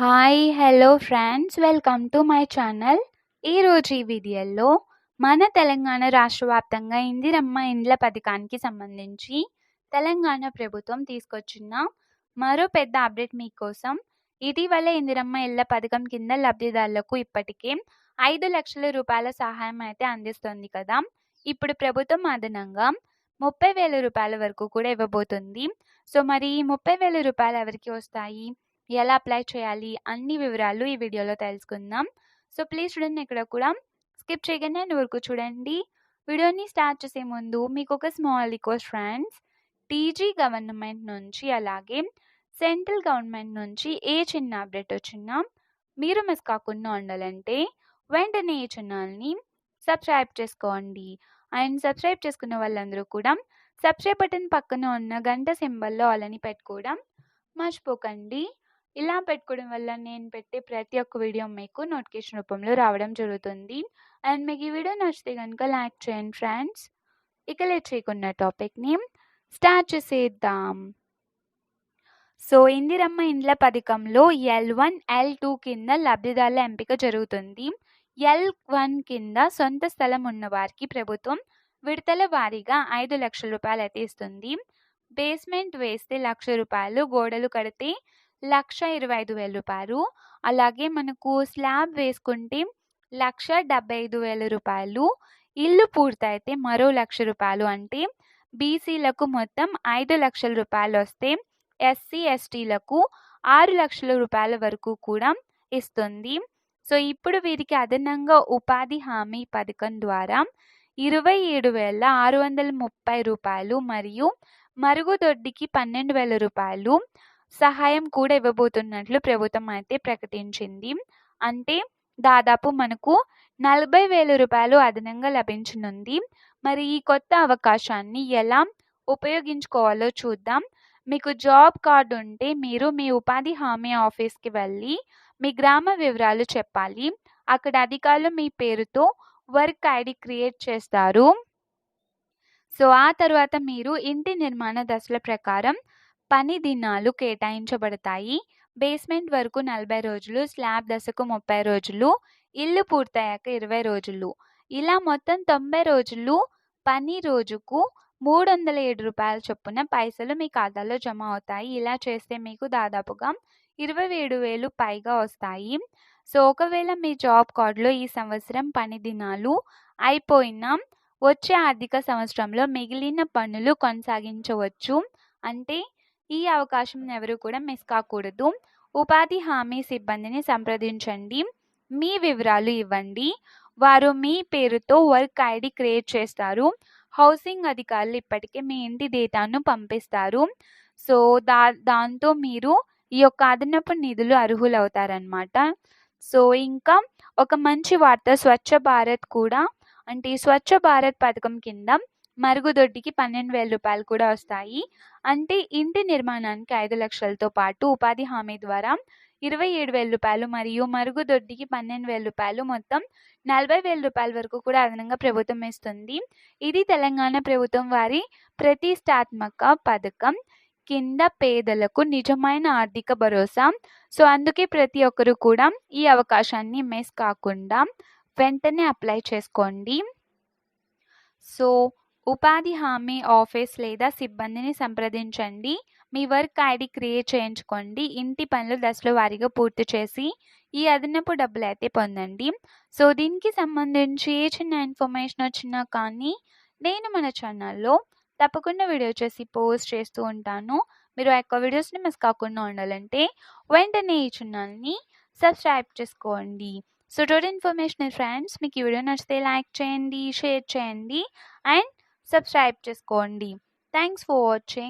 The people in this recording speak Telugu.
Hi hello friends welcome to my channel ఈరోజు ఈ వీడియోలో మన తెలంగాణ రాష్ట్ర వ్యాప్తంగా ఇందిరమ్మ ఇండ్ల పథకానికి సంబంధించి తెలంగాణ ప్రభుత్వం తీసుకొచ్చిన మరో పెద్ద అప్డేట్ మీకోసం ఇటీవల ఇందిరమ్మ ఇళ్ళ పథకం కింద లబ్ధిదారులకు ఇప్పటికే ఐదు లక్షల రూపాయల సహాయం అయితే అందిస్తుంది కదా. ఇప్పుడు ప్రభుత్వం అదనంగా ముప్పై వేల రూపాయల వరకు కూడా ఇవ్వబోతుంది. సో మరి ఈ ముప్పై వేల రూపాయలు ఎవరికి వస్తాయి? ఎలా అప్లై చేయాలి? అన్ని వివరాలు ఈ వీడియోలో తెలుసుకుందాం. సో ప్లీజ్ చూడండి ఇక్కడ కూడా స్కిప్ చేయగానే వరకు చూడండి. వీడియోని స్టార్ట్ చేసే ముందు మీకు ఒక small request friends TG government నుంచి అలాగే సెంట్రల్ గవర్నమెంట్ నుంచి ఏ చిన్న అప్డేట్ వచ్చినా మీరు మిస్ కాకుండా ఉండాలంటే వెంటనే ఈ ఛానల్ని సబ్స్క్రైబ్ చేసుకోండి. అండ్ సబ్స్క్రైబ్ చేసుకున్న వాళ్ళందరూ కూడా సబ్స్క్రైబ్ బటన్ పక్కన ఉన్న గంట సింబల్లో అలాని పెట్టుకోవడం మర్చిపోకండి. ఇలా పెట్టుకోవడం వల్ల నేను పెట్టే ప్రతి ఒక్క వీడియో మీకు నోటిఫికేషన్ రూపంలో రావడం జరుగుతుంది. అండ్ మీకు ఈ వీడియో నచ్చితే కనుక లైక్ చేయండి ఫ్రెండ్స్. ఇక లేట్ చేయకున్న టాపిక్ని స్టార్ట్ చేసేద్దాం. సో ఇందిరమ్మ ఇండ్ల పథకంలో ఎల్ వన్ ఎల్ టూ కింద లబ్ధిదారుల ఎంపిక జరుగుతుంది. ఎల్ వన్ కింద సొంత స్థలం ఉన్న వారికి ప్రభుత్వం విడతల వారీగా ఐదు లక్షల రూపాయలు అయితే ఇస్తుంది బేస్మెంట్ వేస్తే లక్ష రూపాయలు గోడలు కడితే లక్ష ఇరవై ఐదు వేల రూపాయలు. అలాగే మనకు స్లాబ్ వేసుకుంటే లక్ష డెబ్బై ఐదు వేల రూపాయలు. ఇల్లు పూర్తయితే మరో లక్ష రూపాయలు అంటే బీసీలకు మొత్తం ఐదు లక్షల రూపాయలు వస్తే ఎస్సీ ఎస్టీలకు ఆరు లక్షల రూపాయల వరకు కూడా ఇస్తుంది. సో ఇప్పుడు వీరికి అదనంగా ఉపాధి హామీ పథకం ద్వారా ఇరవై ఏడు వేల ఆరు వందల ముప్పై రూపాయలు మరియు మరుగుదొడ్డికి పన్నెండు వేల రూపాయలు సహాయం కూడా ఇవ్వబోతున్నట్లు ప్రభుత్వం అయితే ప్రకటించింది. అంటే దాదాపు మనకు నలభై వేల రూపాయలు అదనంగా లభించనుంది. మరి ఈ కొత్త అవకాశాన్ని ఎలా ఉపయోగించుకోవాలో చూద్దాం. మీకు జాబ్ కార్డు ఉంటే మీరు మీ ఉపాధి హామీ ఆఫీస్కి వెళ్ళి మీ గ్రామ వివరాలు చెప్పాలి. అక్కడ అధికారులు మీ పేరుతో వర్క్ ఐడి క్రియేట్ చేస్తారు. సో ఆ తర్వాత మీరు ఇంటి నిర్మాణ దశల ప్రకారం పని దినాలు కేటాయించబడతాయి. బేస్మెంట్ వరకు నలభై రోజులు స్లాబ్ దశకు ముప్పై రోజులు ఇల్లు పూర్తయ్యాక ఇరవై రోజులు. ఇలా మొత్తం తొంభై రోజులు పని రోజుకు మూడు వందల ఏడు రూపాయల చొప్పున పైసలు మీ ఖాతాలో జమ అవుతాయి. ఇలా చేస్తే మీకు దాదాపుగా ఇరవై ఏడు వేలు పైగా వస్తాయి. సో ఒకవేళ మీ జాబ్ కార్డులో ఈ సంవత్సరం పని దినాలు అయిపోయినా వచ్చే ఆర్థిక సంవత్సరంలో మిగిలిన పనులు కొనసాగించవచ్చు. అంటే ఈ అవకాశం ఎవరు కూడా మిస్ కాకూడదు. ఉపాధి హామీ సిబ్బందిని సంప్రదించండి. మీ వివరాలు ఇవ్వండి. వారు మీ పేరుతో వర్క్ ఐడి క్రియేట్ చేస్తారు. హౌసింగ్ అధికారులు ఇప్పటికే మీ ఇంటి డేటాను పంపిస్తారు. సో దా దాంతో మీరు ఈ యొక్క అదనపు నిధులు అర్హులవుతారనమాట సో ఇంకా ఒక మంచి వార్త స్వచ్ఛ భారత్ కూడా అంటే స్వచ్ఛ భారత్ పథకం కింద మరుగుదొడ్డికి పన్నెండు వేల రూపాయలు కూడా వస్తాయి. అంటే ఇంటి నిర్మాణానికి ఐదు లక్షలతో పాటు ఉపాధి హామీ ద్వారా ఇరవై ఏడు వేల రూపాయలు మరియు మరుగుదొడ్డికి పన్నెండు వేల రూపాయలు మొత్తం నలభై వేల రూపాయల వరకు కూడా అదనంగా ప్రభుత్వం ఇస్తుంది. ఇది తెలంగాణ ప్రభుత్వం వారి ప్రతిష్టాత్మక పథకం. కింద పేదలకు నిజమైన ఆర్థిక భరోసా. సో అందుకే ప్రతి ఒక్కరు కూడా ఈ అవకాశాన్ని మిస్ కాకుండా వెంటనే అప్లై చేసుకోండి. సో ఉపాధి హామీ ఆఫీస్ లేదా సిబ్బందిని సంప్రదించండి. మీ వర్క్ ఐడి క్రియేట్ చేయించుకోండి. ఇంటి పనులు దశల వారీగా పూర్తి చేసి ఈ అదనపు డబ్బులు అయితే పొందండి. సో దీనికి సంబంధించి ఏ చిన్న ఇన్ఫర్మేషన్ వచ్చినా కానీ నేను మన ఛానల్లో తప్పకుండా వీడియో చేసి పోస్ట్ చేస్తూ ఉంటాను. మీరు ఆ యొక్క వీడియోస్ని మిస్ కాకుండా ఉండాలంటే వెంటనే ఈ ఛానల్ని సబ్స్క్రైబ్ చేసుకోండి. సో టోటల్ ఇన్ఫర్మేషన్ ఫ్రెండ్స్ మీకు ఈ వీడియో నచ్చితే లైక్ చేయండి షేర్ చేయండి. అండ్ సబ్స్క్రైబ్ చేసుకోండి థ్యాంక్స్ ఫర్ వాచింగ్